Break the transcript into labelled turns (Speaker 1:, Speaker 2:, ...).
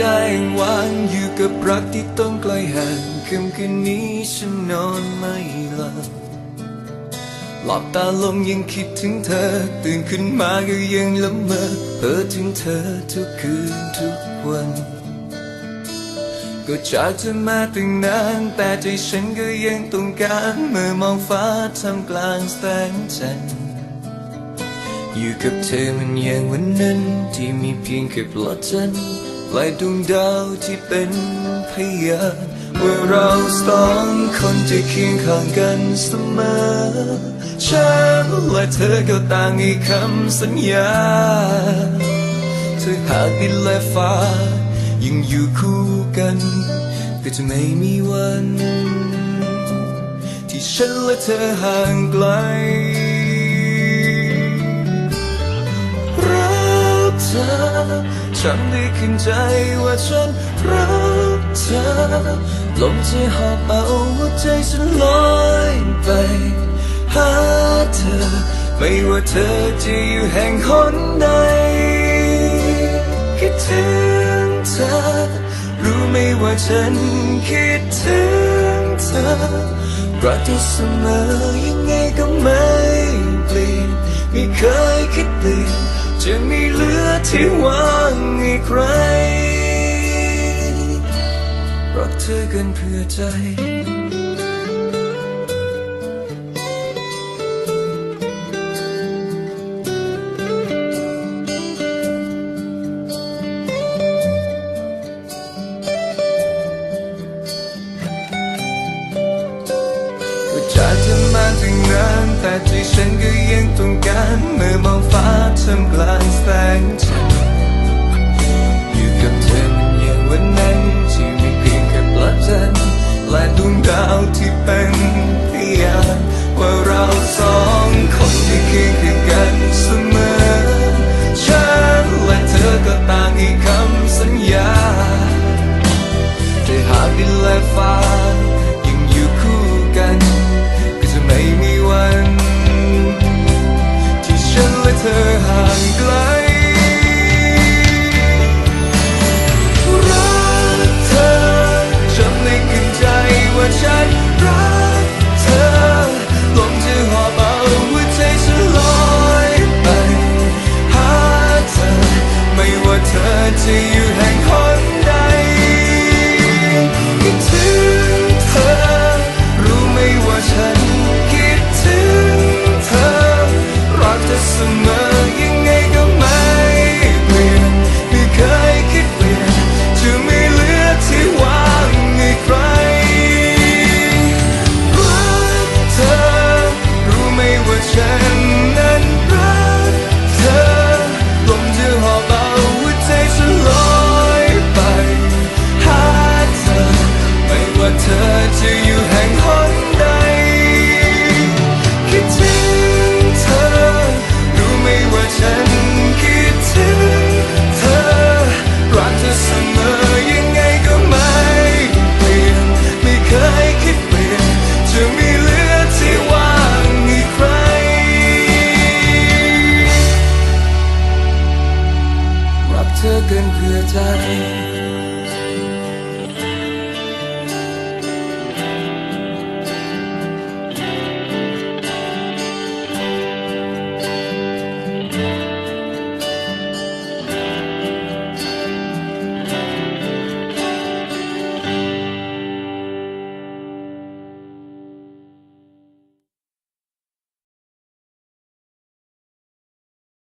Speaker 1: ได้วางอยู่กับรักที่ต้องไกลห่างคืนคืนนี้ฉันนอนไม่หลับหลับตาลงยังคิดถึงเธอ ตื่นขึ้นมาก็ยังละเมอเพ้อถึงเธอทุกคืนทุกวัน ก็จากเธอมาตั้งนานแต่ใจฉันก็ยังต้องการเมื่อมองฟ้าทำกลางแสงจันทร์อยู่กับเธอมันย่างวันนั้นที่มีเพียงแค่ปลอดจันทร์ และดวงดาวที่เป็นพยานว่าเราสองคนจะเคียงข้างกันเสมอฉันและเธอก็ต่างให้คำสัญญา เธอหากดินและฟ้า ยังอยู่คู่กัน ก็จะไม่มีวัน ที่ฉันและเธอห่างไกลรักเธอ ฉันได้ขึ้นใจว่าฉันรักเธอลมจหอบเอาหัวใจฉันลอยไปหาเธอ ไม่ว่าเธอจะอยู่แห่งหนใดคิดถึงเธอ รู้ไหมว่าฉันคิดถึงเธอรักเธอเสมอยังไงก็ไม่ ไม่เคยคิดเปลี่ยนจะมีเหลือที่ว่างให้ใครรักเธอเกันเพื่อใจ ใจฉันก็ยังต้องการเมื่อมองฟ้าทำกลางแสงจันทร์อยู่กับเธอมันอย่างวันนั้นที่มีเพียงแค่ปลาจันทร์และดวงดาวที่เป็นพยานว่าเราสองคนที่เคียง รั